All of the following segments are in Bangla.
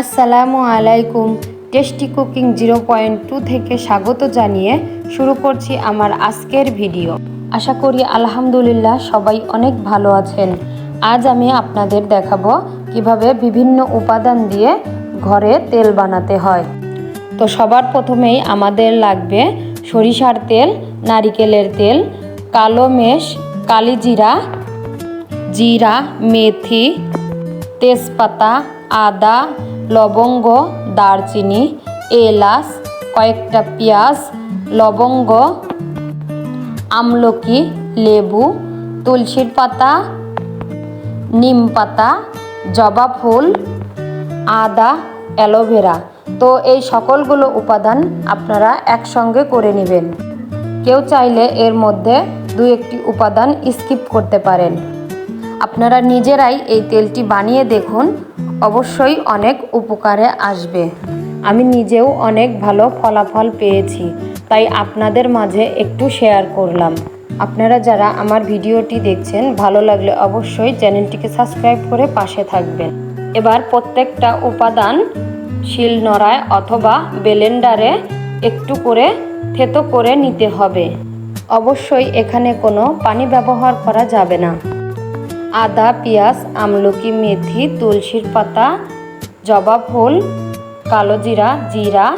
আসসালামু আলাইকুম। Tasty cooking zero point two থেকে স্বাগত জানিয়ে শুরু করছি আমার আজকের ভিডিও। আশা করি আলহামদুলিল্লাহ সবাই অনেক ভালো আছেন। আজ আমি আপনাদের দেখাবো কীভাবে বিভিন্ন উপাদান দিয়ে ঘরে তেল বানাতে হয়। তো সবার প্রথমেই আমাদের লাগবে সরিষার তেল, নারিকেলের তেল, কালো মেষ কালিজিরা জিরা, মেথি, তেজপাতা, আদা লবঙ্গ, দারচিনি, এলাচ, কয়েকটা পেঁয়াজ, লবঙ্গ, আমলকি, লেবু, তুলসীর পাতা, নিম পাতা, জবা ফুল, আদা, অ্যালোভেরা। তো এই সকলগুলো উপাদান আপনারা একসঙ্গে করে নেবেন। কেউ চাইলে এর মধ্যে দু একটি উপাদান স্কিপ করতে পারেন। আপনারা নিজেরাই এই তেলটি বানিয়ে দেখুন অবশ্যই অনেক উপকারে আসবে। আমি নিজেও অনেক ভালো ফলাফল পেয়েছি, তাই আপনাদের মাঝে একটু শেয়ার করলাম। আপনারা যারা আমার ভিডিওটি দেখছেন, ভালো লাগলে অবশ্যই চ্যানেলটিকে সাবস্ক্রাইব করে পাশে থাকবেন। এবার প্রত্যেকটা উপাদান শিল নড়ায় অথবা বেলেন্ডারে একটু করে থেতো করে নিতে হবে। অবশ্যই এখানে কোনো পানি ব্যবহার করা যাবে না। আদা, পেঁয়াজ, আমলকি, মেথি, তুলসীর পাতা, জবা ফুল, কালো জিরা জিরা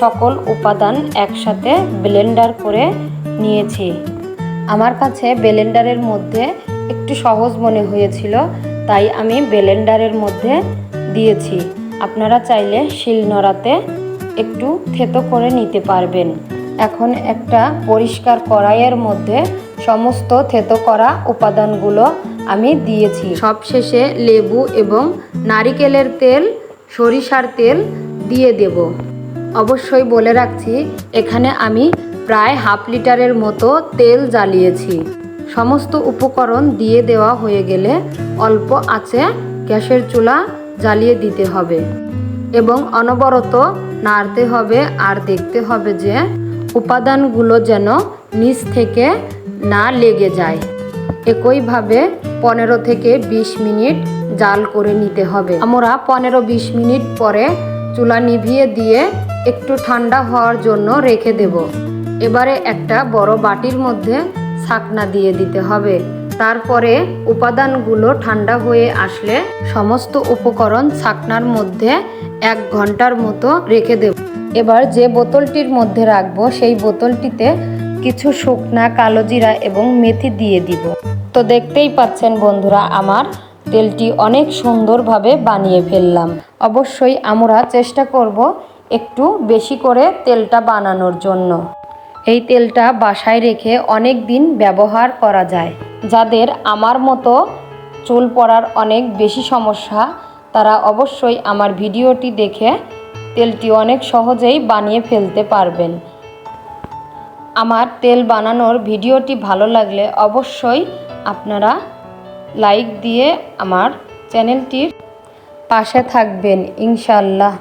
সকল উপাদান একসাথে ব্লেন্ডার করে নিয়েছি। আমার কাছে ব্লেন্ডারের মধ্যে একটু সহজ মনে হয়েছিল, তাই আমি ব্লেন্ডারের মধ্যে দিয়েছি। আপনারা চাইলে শিলনোড়াতে একটু থেতো করে নিতে পারবেন। এখন একটা পরিষ্কার কড়াইয়ের মধ্যে সমস্ত থেতো করা উপাদানগুলো আমি দিয়েছি। সবশেষে লেবু এবং নারিকেলের তেল, সরিষার তেল দিয়ে দেব। অবশ্যই বলে রাখছি, এখানে আমি প্রায় হাফ লিটারের মতো তেল জ্বালিয়েছি। সমস্ত উপকরণ দিয়ে দেওয়া হয়ে গেলে অল্প আছে গ্যাসের চুলা জ্বালিয়ে দিতে হবে এবং অনবরত নাড়তে হবে আর দেখতে হবে যে উপাদানগুলো যেন নিচ থেকে না লেগে যায়। একইভাবে পনেরো থেকে ২০ মিনিট জাল করে নিতে হবে। আমরা পনেরো বিশ মিনিট পরে চুলা নিভিয়ে দিয়ে একটু ঠান্ডা হওয়ার জন্য রেখে দেব। এবারে একটা বড় বাটির মধ্যে ছাকনা দিয়ে দিতে হবে। তারপরে উপাদানগুলো ঠান্ডা হয়ে আসলে সমস্ত উপকরণ ছাকনার মধ্যে এক ঘণ্টার মতো রেখে দেব। এবার যে বোতলটির মধ্যে রাখব সেই বোতলটিতে কিছু শুকনা কালো জিরা এবং মেথি দিয়ে দিব। তো দেখতেই পাচ্ছেন বন্ধুরা, আমার তেলটি অনেক সুন্দরভাবে বানিয়ে ফেললাম। অবশ্যই আমরা চেষ্টা করব একটু বেশি করে তেলটা বানানোর জন্য। এই তেলটা বাসায় রেখে অনেক দিন ব্যবহার করা যায়। যাদের আমার মতো চুল পড়ার অনেক বেশি সমস্যা, তারা অবশ্যই আমার ভিডিওটি দেখে তেলটি অনেক সহজেই বানিয়ে ফেলতে পারবেন। আমার তেল বানানোর ভিডিওটি ভালো লাগলে অবশ্যই আপনারা লাইক দিয়ে আমার চ্যানেলটির পাশে থাকবেন ইনশাল্লাহ